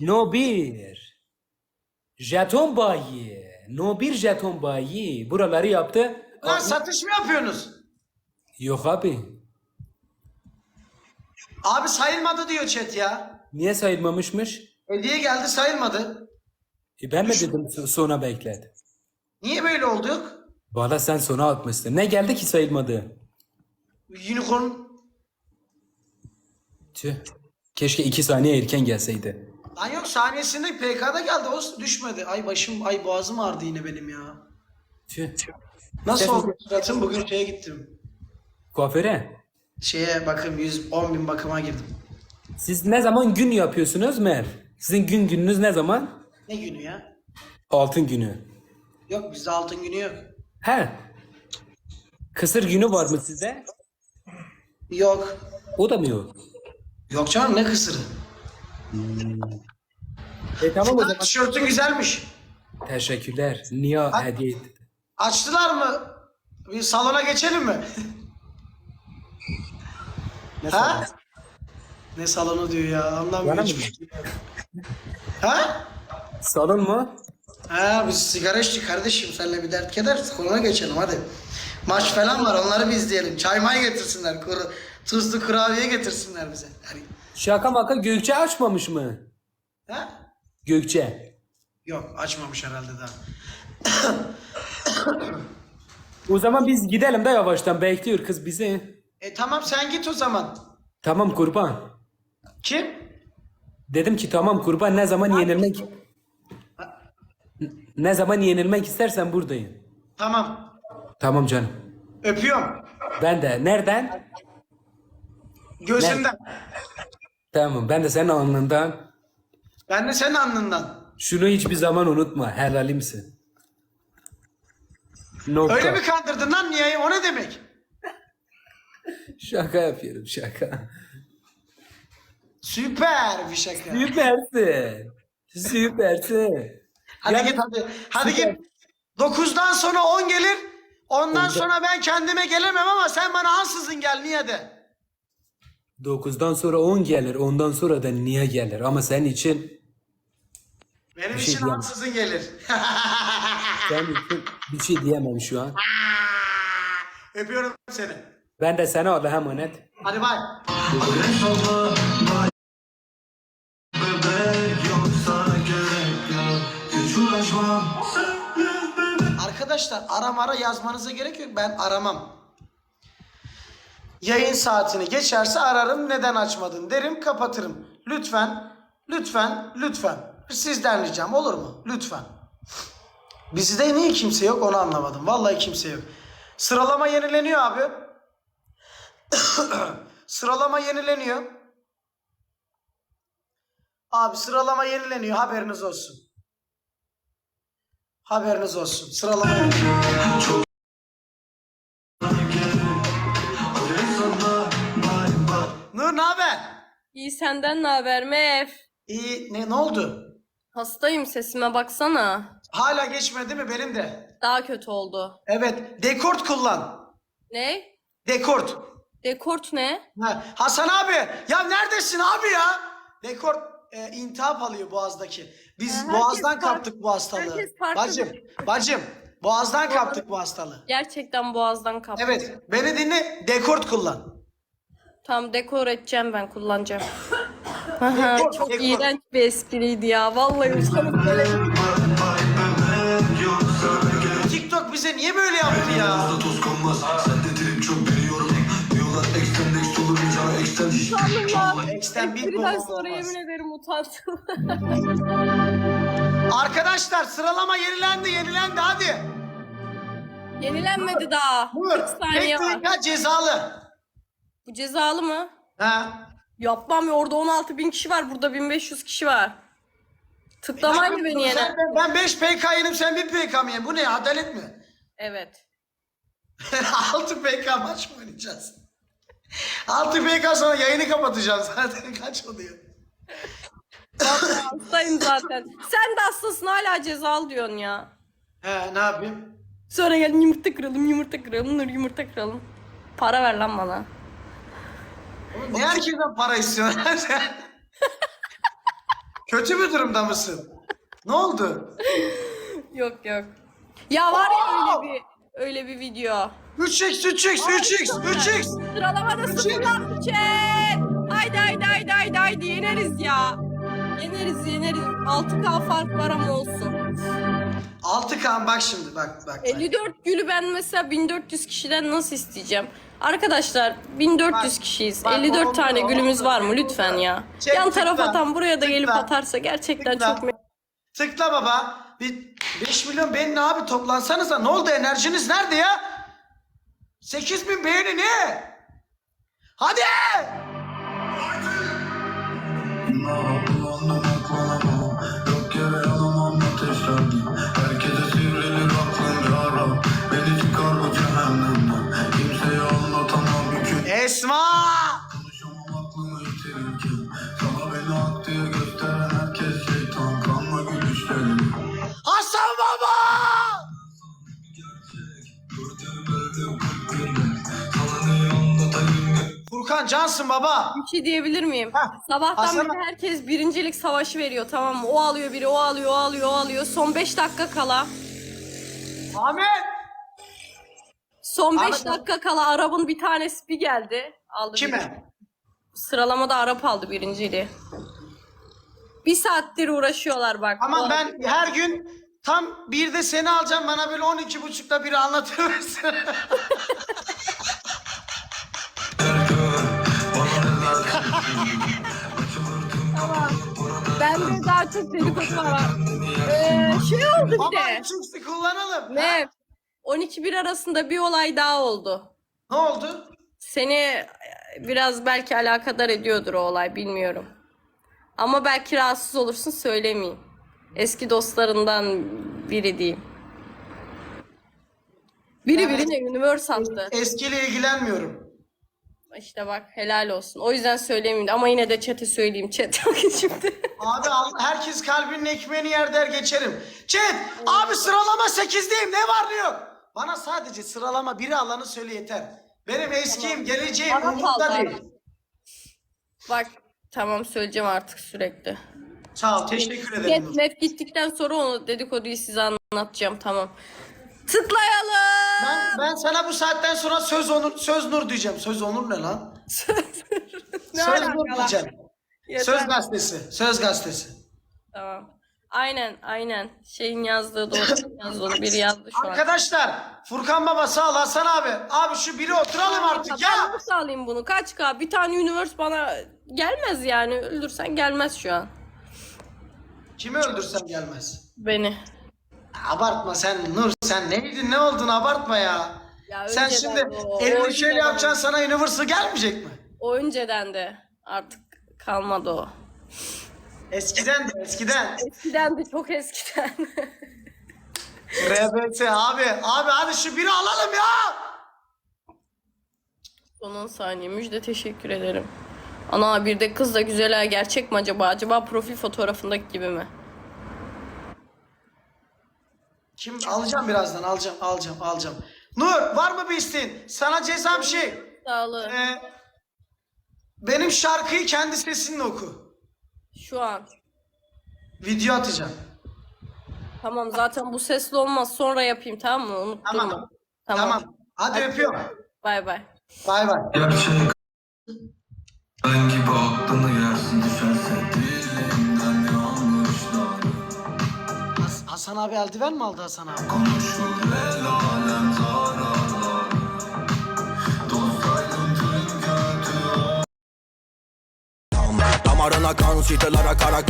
No bir. Jeton bayi. No bir jeton bayi. Buraları yaptı. Lan satış mı yapıyorsunuz? Yok abi. Abi sayılmadı diyor chat ya. Niye sayılmamışmış? Hediye geldi sayılmadı. E ben mi dedim so- sona beklet. Niye böyle olduk? Valla sen sona atmışsın. Ne geldi ki sayılmadı? Unicorn Tüh. Keşke iki saniye erken gelseydi. Lan yok saniyesinde PK'da geldi o düşmedi. Ay başım ay boğazım ağrıdı yine benim ya. Tüh. Nasıl oldu suratım bugün şeye gittim. Kuaföre. Şeye bakım 110 bin bakıma girdim. Siz ne zaman gün yapıyorsunuz Mer? Sizin gün gününüz ne zaman? Ne günü ya? Altın günü. Yok bizde altın günü yok. He. Kısır günü var mı sizde? Yok. O da mı yok? Yok canım ne kısırı. E tamam o zaman. tişörtün güzelmiş. Teşekkürler. Niye hediye etti? Açtılar mı? Bir salona geçelim mi? Ne ha? salonu? Ne salonu diyor ya anlamıyorum mı hiçbir şey. Ha? Salon mu? Ha biz sigara içtik kardeşim seninle bir dert keder salona geçelim hadi. Maç falan var onları bir izleyelim. Çay may getirsinler. Kuru, tuzlu kurabiye getirsinler bize. Hadi. Şaka maka Gökçe açmamış mı? Ha? Gökçe. Yok açmamış herhalde daha. O zaman biz gidelim de yavaştan bekliyor kız bizi. E tamam sen git o zaman. Tamam kurban. Kim? Dedim ki tamam kurban ne zaman yenilmek ne zaman yenilmek istersen buradayım. Tamam. Tamam canım. Öpüyorum. Ben de nereden? Gözünden. Tamam ben de senin alnından. Ben de senin alnından. Şunu hiçbir zaman unutma. Helalimsin. Nokta. Öyle mi kandırdın lan niye? O ne demek? Şaka yapıyorum şaka. Süper bir şaka. Süpersin. Süpersin. Hadi Yani- git hadi. Hadi Süper. git. 9'dan sonra 10 gelir. Ondan Onda- sonra ben kendime gelemem ama sen bana ansızın gel niye de. 9'dan sonra 10 gelir. Ondan sonra da niye gelir? Ama senin için Benim Bir şey için diyemem. ansızın gelir. senin için bir şey diyemem şu an. Öpüyorum seni. Ben de sana Allah'a emanet. Hadi bay. Arkadaşlar aram ara yazmanıza gerek yok. Ben aramam. Yayın saatini geçerse ararım. Neden açmadın derim kapatırım. Lütfen, lütfen, lütfen. Sizden ricam olur mu? Lütfen. Bizde niye kimse yok onu anlamadım. Vallahi kimse yok. Sıralama yenileniyor abi. Sıralama yenileniyor. Abi sıralama yenileniyor haberiniz olsun. Haberiniz olsun. Sıralama yenileniyor. İyi senden ne haber Mev? İyi ne, ne oldu? Hastayım sesime baksana. Hala geçmedi mi benim de? Daha kötü oldu. Evet dekort kullan. Ne? Dekort. Dekort ne? Ha, Hasan abi ya neredesin abi ya? Dekort e, intihap alıyor boğazdaki. Biz Ha, herkes boğazdan fark- kaptık bu hastalığı. herkes farklı. Bacım, bacım boğazdan kaptık bu hastalığı. Gerçekten boğazdan kaptı. Evet beni dinle dekort kullan. Tam dekor edeceğim ben kullanacağım. Aha, Dekor, çok dekor. iğrenç bir espriydi ya. Vallahi utanıp böyle. TikTok bize niye böyle yaptı ya? Fazla toz konmaz Sen de trip çok biliyorum Diyorlar extend next olunca extend Utandım lan. Ex'ten bir Espriden sonra olmaz. yemin ederim utandım. Arkadaşlar sıralama yenilendi yenilendi hadi. Yenilenmedi daha. Buyur. 40 saniye Tek var. dakika cezalı. Bu cezalı mı? Ha. Yapmam ya orada 16 bin kişi var. Burada 1500 kişi var. Tıklamayla beni. Sen- Ben 5 PK yenim sen 1 PK mı yenim? Bu ne adalet mi? Evet. 6 PK maç mı oynayacağız? 6 PK sonra yayını kapatacağım zaten kaç oluyor? Hastayım zaten. Sen de hastasın hala cezalı diyorsun ya. He ne yapayım? Sonra gel yumurta kıralım, yumurta kıralım, nur yumurta kıralım. Para ver lan bana. Ne herkesten para istiyorsun? Kötü bir durumda mısın? Ne oldu? Yok yok. Ya var ya öyle bir öyle bir video. 3x 3x 3x 3x. Sıralamada sıfırlandı chat. Haydi haydi haydi haydi haydi yeneriz ya. Yeneriz yeneriz. 6K fark var ama olsun. 6K bak şimdi bak bak. bak. 54 gülü ben mesela 1400 kişiden nasıl isteyeceğim? Arkadaşlar 1400 Bak, kişiyiz. bak, 54 olur, tane olur, gülümüz olur, var mı lütfen ya? Çek, Yan taraf atan buraya da gelip atarsa gerçekten tıkla. çok me- Tıkla baba. Bir 5 milyon beğenin abi toplansanıza. Ne oldu enerjiniz nerede ya? 8 bin beğeni ne? Hadi! Kullandım neyi anlatayım ne Furkan cansın baba. Bir şey diyebilir miyim? Heh, Sabahtan Hasan- beri herkes birincilik savaşı veriyor tamam mı? O alıyor biri, o alıyor, o alıyor, o alıyor. Son 5 dakika kala. Ahmet! Son 5 Ahmet- dakika kala Arap'ın bir tanesi bir geldi. Aldı birinci- Kime? Sıralamada Arap aldı birinciliği. Bir saattir uğraşıyorlar bak. Aman Bu ben her gün tam bir de seni alacağım bana böyle 12 buçukta biri anlatır mısın? Burada Bende daha çok dedikodu var. Ee, şey oldu bir Ama de. üçüncüsü kullanalım. Ne? 12-1 arasında bir olay daha oldu. Ne oldu? Seni e, biraz belki alakadar ediyordur o olay bilmiyorum. Ama belki rahatsız olursun söylemeyeyim. Eski dostlarından biri diyeyim. Biri birine universe attı. Eskiyle ilgilenmiyorum. İşte bak helal olsun. O yüzden söylemeyeyim ama yine de chat'e söyleyeyim. Chat şimdi. Abi herkes kalbinin ekmeğini yer der geçerim. Chat abi sıralama 8'deyim ne var ne yok. Bana sadece sıralama biri alanı söyle yeter. Benim eskiyim geleceğim Bana umurumda kaldı. değil. Bak tamam söyleyeceğim artık sürekli. Sağ ol teşekkür Net ederim. net gittikten sonra onu dedikoduyu size anlatacağım tamam. Tıklayalım. Ben, ben sana bu saatten sonra söz onur söz nur diyeceğim. Söz onur ne lan? ne söz nur alaka lan? diyeceğim. Yeter. Söz gazetesi. Söz gazetesi. Tamam. Aynen aynen. Şeyin yazdığı doğru. Yazdığı biri yazdı şu an. Arkadaşlar Furkan Baba sağ ol Hasan abi. Abi şu biri oturalım artık Ben ya. nasıl alayım bunu? Kaç K? Bir tane universe bana gelmez yani. Öldürsen gelmez şu an. Kimi öldürsem gelmez. Beni. Abartma sen Nur sen neydin ne oldun abartma ya. Ya sen önceden şimdi de o, o elini önceden şöyle de. yapacaksın sana Universal gelmeyecek mi? O önceden de artık kalmadı o. Eskiden de eskiden. Eskiden de çok eskiden. RBT abi abi hadi şu biri alalım ya. Son 10 saniye. Müjde teşekkür ederim. Ana bir de kız da güzel ha. Gerçek mi acaba? Acaba profil fotoğrafındaki gibi mi? Kim alacağım birazdan alacağım alacağım alacağım. Nur var mı bir isteğin? Sana cezam şey. Sağlığı. e, benim şarkıyı kendi sesinle oku. Şu an. Video atacağım. Tamam zaten bu sesli olmaz. Sonra yapayım tamam mı? Unutturma. Tamam. Tamam. Tamam. Hadi öpüyorum. Bay bay. Bay bay. Gerçek Ben gibi aklını yersin düşerse Dilimden yanlışlar Has- Hasan abi eldiven mi aldı Hasan abi? Konuşur el alem zararlar tüm kötü Damarına kan, şitelere kara kan